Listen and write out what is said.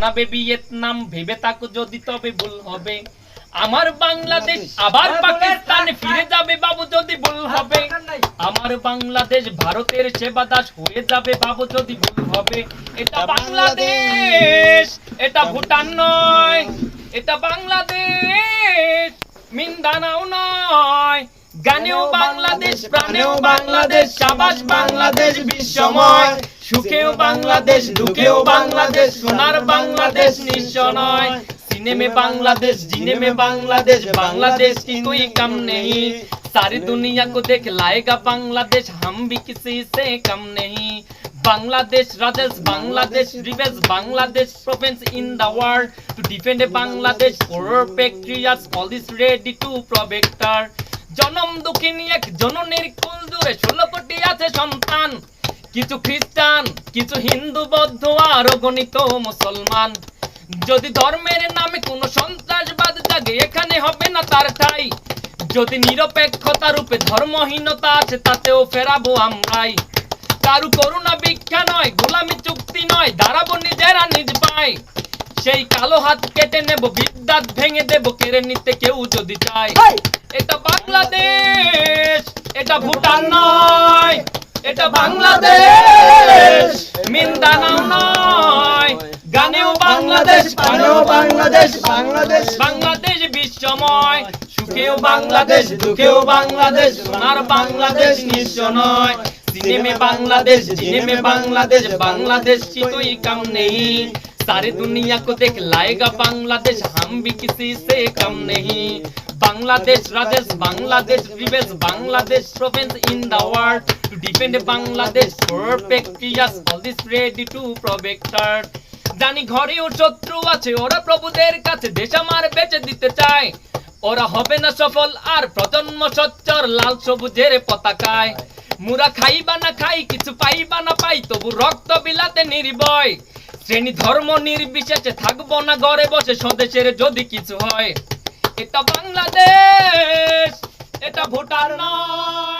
বানাবে ভিয়েতনাম ভেবে তাকে যদি তবে ভুল হবে। আমার বাংলাদেশ আবার পাকিস্তানে ফিরে যাবে বাবু যদি ভুল হবে। আমার বাংলাদেশ ভারতের সেবা দাস হয়ে যাবে বাবু যদি ভুল হবে। এটা বাংলাদেশ এটা ভুটান নয় এটা বাংলাদেশ। মিন্দানাও নয় গানেও বাংলাদেশ প্রাণেও বাংলাদেশ সাবাস বাংলাদেশ বিশ্বময়। সুখেও বাংলাদেশ দুঃখেও বাংলাদেশ সোনার বাংলাদেশ নিঃস্ব নয় सिने में बांग्लादेश जीने में बांग्लादेश बांग्लादेश की कोई कम नहीं सारी दुनिया को देख लाएगा बांग्लादेश हम भी किसी से कम नहीं Bangladesh Rajesh Bangladesh ravage Bangladesh province in the world to defend Bangladesh for patriots all is ready to protector জনম দুঃখিনী এক জননীর কুল দূরে ষোলো কোটি আছে সন্তান কিছু খ্রিস্টান কিছু হিন্দু বৌদ্ধ আর গণিত মুসলমান। যদি ধর্মের নামে কোনো সন্ত্রাসবাদ জাগে এখানে হবে না তার ঠাই। যদি নিরপেক্ষতা রূপে ধর্মহীনতা আছে তাতেও ফেরাবো আমরাই। কারু করুণা ভিক্ষা নয় গোলামি চুক্তি নয় দাঁড়াবো নিজেরা নিজ পায়। সেই কালো হাত কেটে নেব বিদ্যাত ভেঙে দেব কেড়ে নিতে কেউ যদি চায়। এটা বাংলাদেশ এটা ভুটান নয়। এটা বাংলাদেশ মিন্দানাও নয় গানেও বাংলাদেশ পানেও বাংলাদেশ বাংলাদেশ বাংলাদেশ বিশ্বময় সুখেও বাংলাদেশ দুঃখেও বাংলাদেশ সোনার বাংলাদেশ নিঃস্ব নয় सीने में बांग्लादेश जीने में बांग्लादेश बांग्लादेश की कोई कम नहीं सारी दुनिया को देख लाएगा बांग्लादेश हम भी किसी से कम नहीं বাংলাদেশ রাজেশ, Bangladesh রিবেশ Bangladesh province in the world to defend Bangladesh perfect ক্রিয়াস all this ready to প্রবেক্টার জানি ও শত্রু আছে, ওরা প্রভুদের কাছে দেশ আমার বেঁচে দিতে চায়। ওরা হবে না সফল, আর প্রজন্ম সচ্চর, লাল সবুজের পতাকায়। মুরা খাইবা না খাই, কিছু পাইবা না পাই, তবু রক্ত বিলাতে নির্ভয়। শ্রেণি ধর্ম নির্বিশেষে থাকব না ঘরে বসে, স্বদেশের যদি কিছু হয়। এটা বাংলাদেশ এটা ভুটান নয়।